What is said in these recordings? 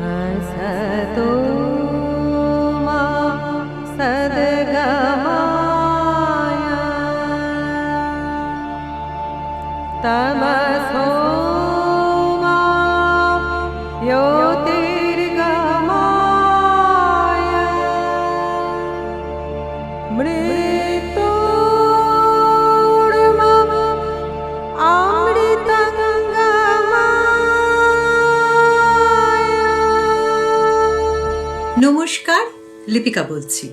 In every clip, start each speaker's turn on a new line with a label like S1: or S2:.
S1: हसतो
S2: লিপিকা বলছি।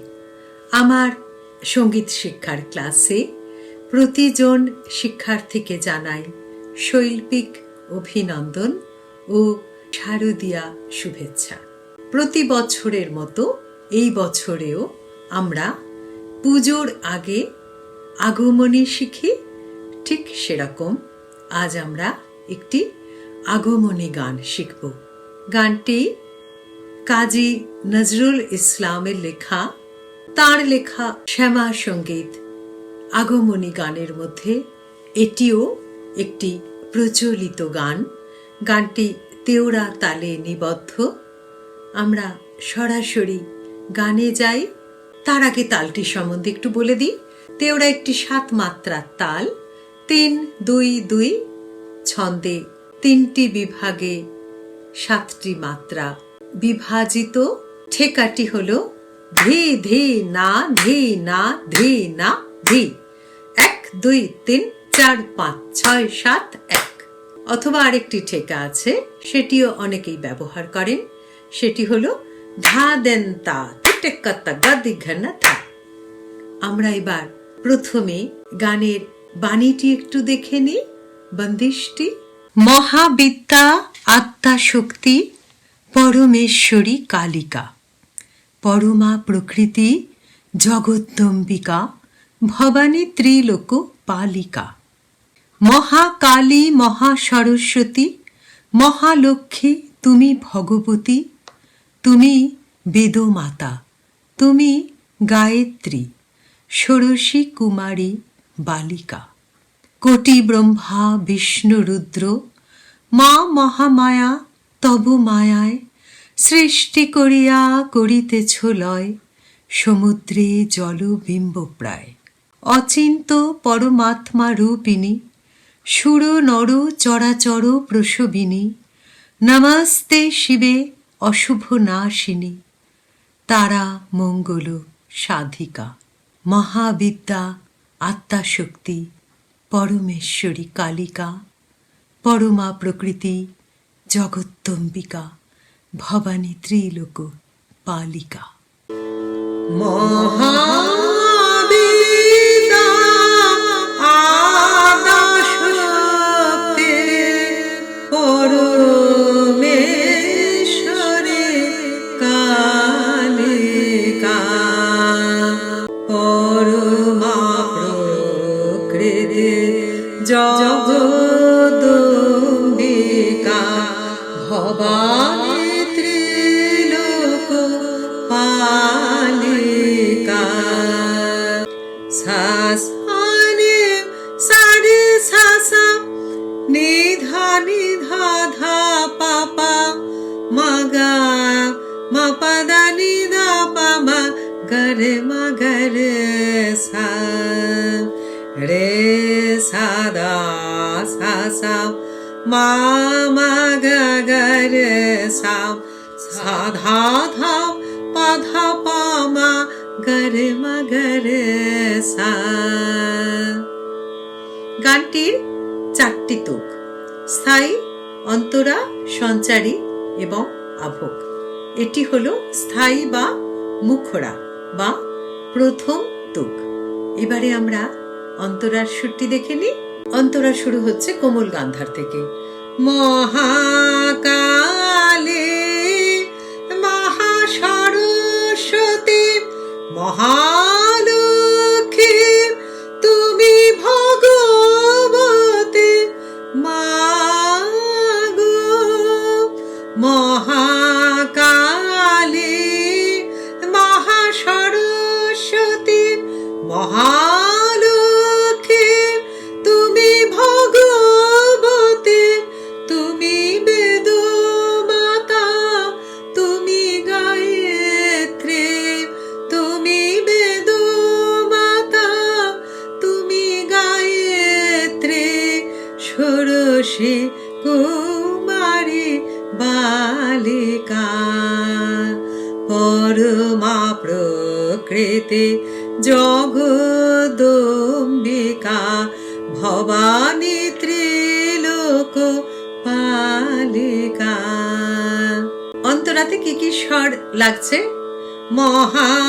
S2: আমার সংগীত শিক্ষার ক্লাসে প্রতিজন শিক্ষার্থীকে জানাই শৈল্পিক অভিনন্দন ও শারদীয়া শুভেচ্ছা। প্রতি বছরের মতো এই বছরেও আমরা পুজোর আগে আগমনী শিখি, ঠিক সেরকম আজ আমরা একটি আগমনী গান শিখব। গানটি কাজী নজরুল ইসলামের লেখা, তার লেখা শ্যামা সংগীত। আগমনী গানের মধ্যে এটিও একটি প্রচলিত গান। গানটি তেওড়া তালে নিবদ্ধ। আমরা সরাসরি গানে যাই। তার আগে তালটি সম্বন্ধে একটু বলে দিই। তেওড়া একটি সাত মাত্রার তাল। তিন, দুই দুই, ছন্দে তিনটি বিভাগে সাতটি মাত্রা বিভাজিত ঠেকাটি হল ধে ধে, না ধে না ধে না, ধে। এক, দুই, তিন, চার, পাঁচ, ছয়, সাত, এক। অথবা আরেকটি ঠেকা আছে, সেটিও অনেকেই ব্যবহার করেন। সেটি হল ধা, দেন, তা টেক্কাত্তা থা। আমরা এবার প্রথমে গানের বাণীটি একটু দেখে নিই। বন্দিশটি মহাবিদ্যা, আত্মা, শক্তি পরমেশ্বরী কালিকা। পরমা প্রকৃতি, জগদ্দম্বিকা, ভবানী ত্রিলোক পালিকা। মহাকালী মহাসরস্বতী, মহালক্ষ্মী তুমি ভগবতী, তুমি বেদমাতা, তুমি গায়ত্রী, ষোড়শী কুমারী বালিকা। কোটি ব্রহ্মা বিষ্ণু রুদ্র মা মহামায়া, তব মায়ায় সৃষ্টি করিয়া করিতেছ লয়, সমুদ্রে জলবিম্ব প্রায়। অচিন্ত পরমাত্মা রূপিণী, সুর নর চরাচর প্রসবিনী, নমস্তে শিবে অশুভ নাশিনী, তারা মঙ্গল সাধিকা, মহাবিদ্যা, আত্মাশক্তি, পরমেশ্বরী কালিকা, পরমা প্রকৃতি জগত্তম্বিকা। ভবানী ত্রিলোক পালিকা। প্রকৃতি জগদম্বিকা। ভবানী গরে মগরে সা রে সাদা সাসা মা মগরে সা সাধা ধা পাধা পামা গরে মগরে সা গানটির চারটি তুক স্থায়ী অন্তরা সঞ্চারী এবং আভোগ এটি হলো স্থায়ী বা মুখরা বা প্রথম তুক। এবারে আমরা অন্তরার সুরটি দেখে নিই। অন্তরা শুরু হচ্ছে কোমল গান্ধার থেকে। মহাকালী মহাসরস্বতী মহালক্ষ্মী জগদম্বিকা, ভবানী ত্রিলোক পালিকা। অন্তরাতে কি কি স্বর লাগছে? মহাকালী,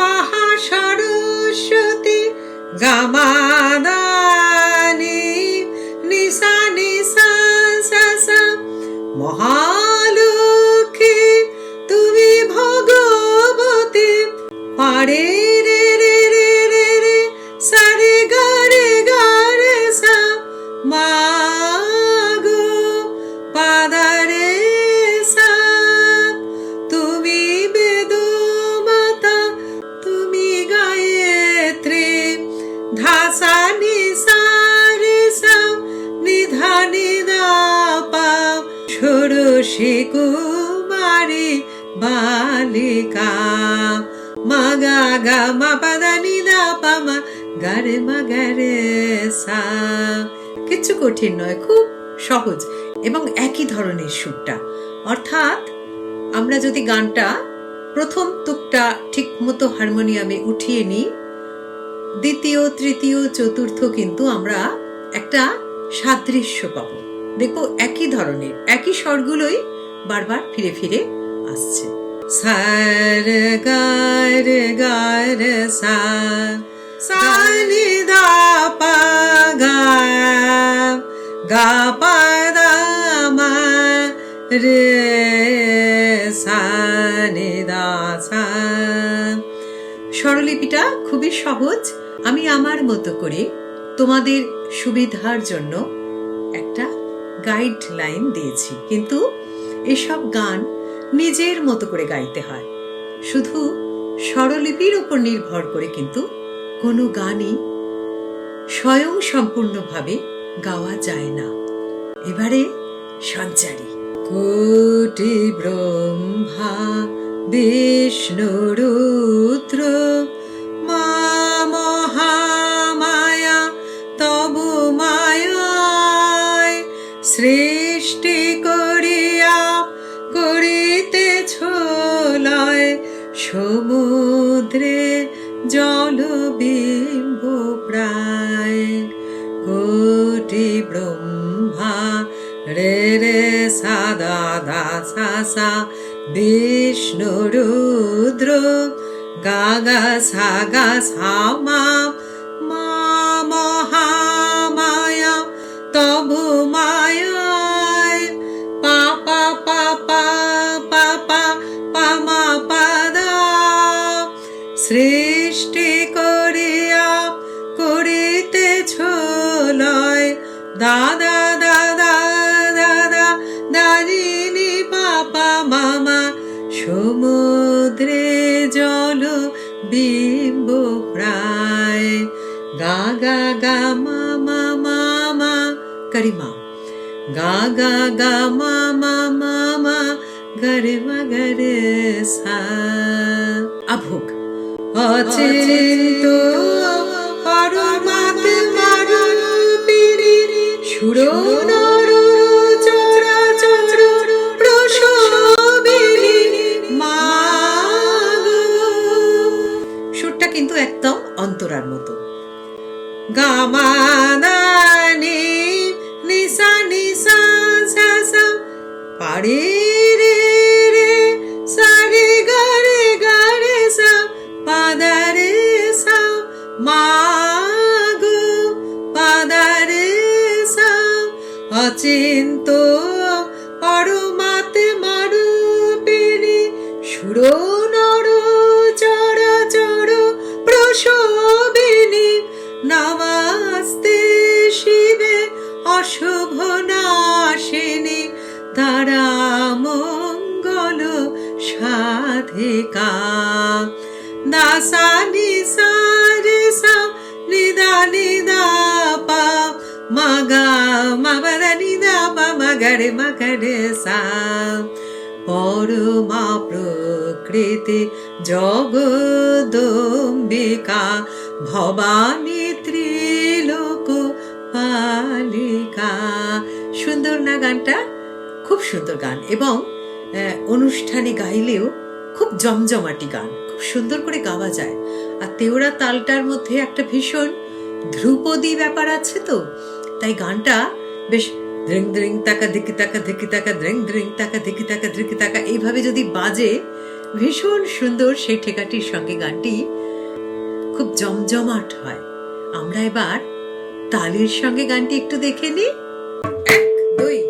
S2: মহাসরস্বতী, গামাদানি নিশা নিশা সা কিচ্ছু কঠিন নয়, খুব সহজ এবং একই ধরনের সুরটা। অর্থাৎ আমরা যদি গানটা প্রথম তুকটা ঠিক মতো হারমোনিয়ামে উঠিয়ে নিই, দ্বিতীয়, তৃতীয়, চতুর্থ কিন্তু আমরা একটা সাদৃশ্য পাব। দেখব একই ধরনের, একই স্বরগুলোই বারবার ফিরে ফিরে আসছে। সার গার গার সা সা নি দা পা গা পা দা মা রে দা সা স্বরলিপিটা খুবই সহজ। আমি আমার মতো করে তোমাদের সুবিধার জন্য একটা গাইডলাইন দিয়েছি। কিন্তু এসব গান নিজের মতো করে গাইতে হয়। শুধু স্বরলিপির উপর নির্ভর করে কিন্তু কোনো গানই স্বয়ং সম্পূর্ণভাবে গাওয়া যায় না। এবারে সঞ্চারী। কোটি ব্রহ্মা বিষ্ণু জলবিম্ব প্রায় কোটি ব্রহ্মা রে রে সাদা দা সা সা বিষ্ণু রুদ্র গা গা সা বিম্ব প্রায় গা গা গা মামা মামা করিমা। গা গা গা মামা মামা গরে মা গরে সা। আভোগ। অচিন্ত পরমাতে মারণ পিরি সুর অন্তরার মতো। গামাদানি নিসা নিসা সা সা রে রে মাগারে সা পরমা প্রকৃতি জগদম্বিকা, ভবানী ত্রিলোক বালিকা সুন্দর না গানটা? খুব সুন্দর গান এবং অনুষ্ঠানে গাইলেও খুব জমজমাটি গান। খুব সুন্দর করে গাওয়া যায়। আর তেওড়া তালটার মধ্যে একটা ভীষণ ধ্রুপদী ব্যাপার আছে তো, তাই গানটা বেশ দ্রিং ধ্রিং তাকা ধিকি তাকা ধিকি তাকা ধ্রিং ধ্রিং তাকা ধিকি তাকা ধিকি তাকা। এইভাবে যদি বাজে, ভীষণ সুন্দর সেই ঠেকাটির সঙ্গে গানটি খুব জমজমাট হয়। আমরা এবার তালের সঙ্গে গানটি একটু দেখে নিই। এক, দুই।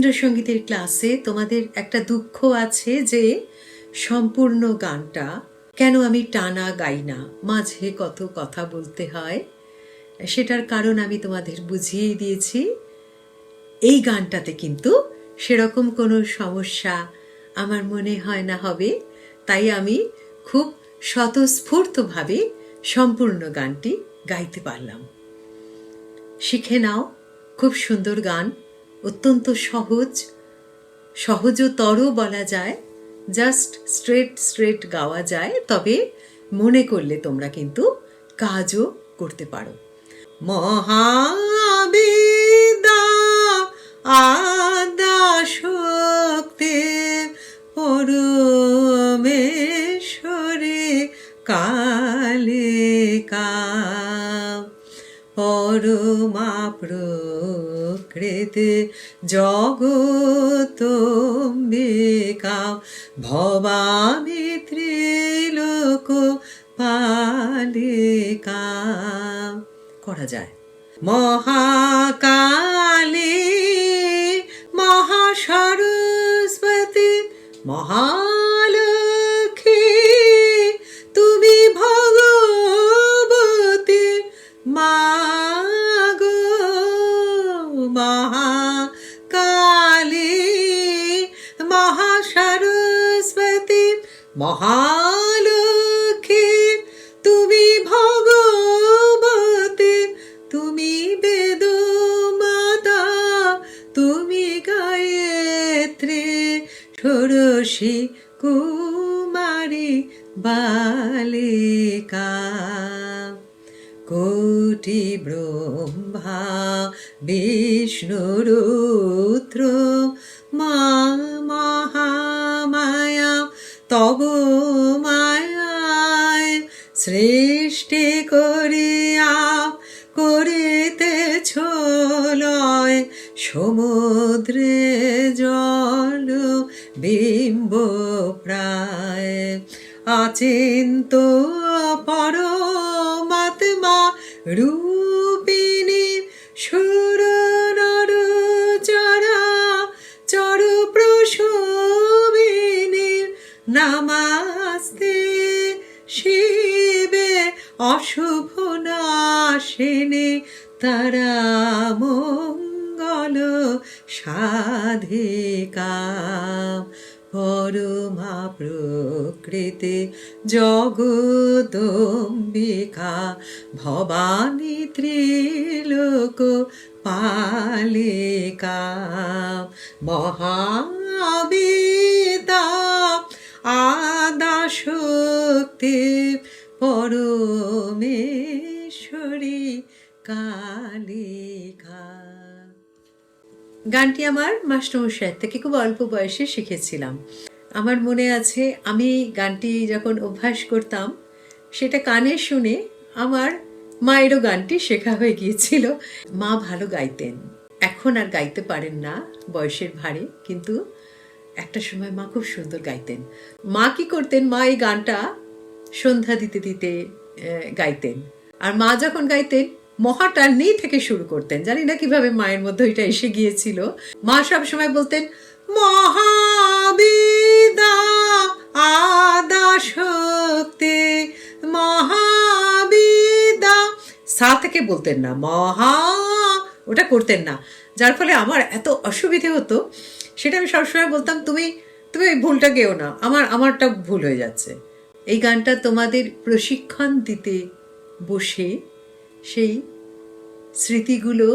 S2: রবীন্দ্রসঙ্গীতের ক্লাসে তোমাদের একটা দুঃখ আছে যে সম্পূর্ণ গানটা কেন আমি টানা গাই না? মাঝে কত কথা বলতে হয়। সেটার কারণ আমি তোমাদের বুঝিয়েই দিয়েছি। এই গানটাতে কিন্তু সেরকম কোনো সমস্যা আমার মনে হয় না হবে। তাই আমি খুব স্বতঃস্ফূর্তভাবে সম্পূর্ণ গানটি গাইতে পারলাম। শিখে নাও, খুব সুন্দর গান। অত্যন্ত সহজ, সহজতর বলা যায়। জাস্ট স্ট্রেট স্ট্রেট গাওয়া যায়। তবে মনে করলে তোমরা কিন্তু কাজও করতে পারো। মহাবিদা আদা শক্তি পরমেশ্বরী কালিকা। পরমা প্রকৃতি জগতম্বিকা ভবামি ত্রিলোক পালিকা করা যায়। মহাকালী মহাসরস্বতী মহালক্ষ্মী মহামায়া তব মায়ায় সৃষ্টি করিয়া করিতেছ লয় সমুদ্রে জল বিম্ব প্রায়। আচিন্ত পরমাত্মা রূপিণী অশুভ নাশিনী তারা মঙ্গল সাধিকা পরমা প্রকৃতি জগদম্বিকা ভবানী ত্রিলোক পালিকা। মহাবিদা আদা শক্তি পরমেশ্বরী কালিকা। গানটি আমার মাস্টারমশাইয়ের থেকে খুব অল্প বয়সে শিখেছিলাম। আমার মনে আছে আমি গানটি যখন অভ্যাস করতাম, সেটা কানে শুনে আমার মায়েরও গানটি শেখা হয়ে গিয়েছিল। মা ভালো গাইতেন। এখন আর গাইতে পারেন না বয়সের ভারে কিন্তু একটা সময় মা খুব সুন্দর গাইতেন। মা কি করতেন? মা এই গানটা সন্ধ্যা দিতে দিতে গাইতেন। আর মা যখন গাইতেন মহাটান্নি থেকে শুরু করতেন। জানি না কীভাবে মায়ের মধ্যে ওইটা এসে গিয়েছিল। মা সব সময় বলতেন, মহাবিদা, আদা শক্তি, মহাবিদা। সা থেকে বলতেন না, মহা, ওটা করতেন না। যার ফলে আমার এত অসুবিধে হতো, সেটা আমি সবসময় বলতাম, তুমি তুমি ওই ভুলটা গেও না। আমার, আমারটা ভুল হয়ে যাচ্ছে। এই গানটা তোমাদের প্রশিক্ষণ দিতে বসে সেই স্মৃতিগুলো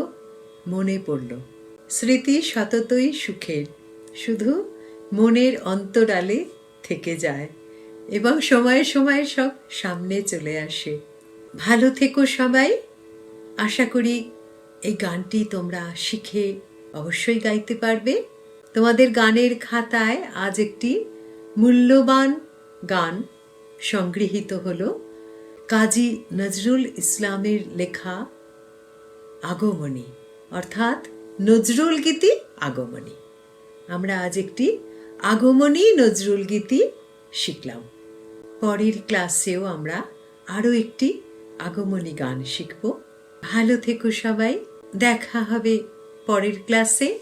S2: মনে পড়ল। স্মৃতি সততই সুখের, শুধু মনের অন্তরালে থেকে যায় এবং সময়ে সময়ে সব সামনে চলে আসে। ভালো থেকো সবাই। আশা করি এই গানটি তোমরা শিখে অবশ্যই গাইতে পারবে। তোমাদের গানের খাতায় আজ একটি মূল্যবান গান সংগৃহীত হল কাজী নজরুল ইসলামের লেখা আগমনী, অর্থাৎ নজরুল গীতি আগমনী। আমরা আজ একটি আগমনী নজরুল গীতি শিখলাম। পরের ক্লাসেও আমরা আরও একটি আগমনী গান শিখব। ভালো থেকো সবাই, দেখা হবে পরের ক্লাসে।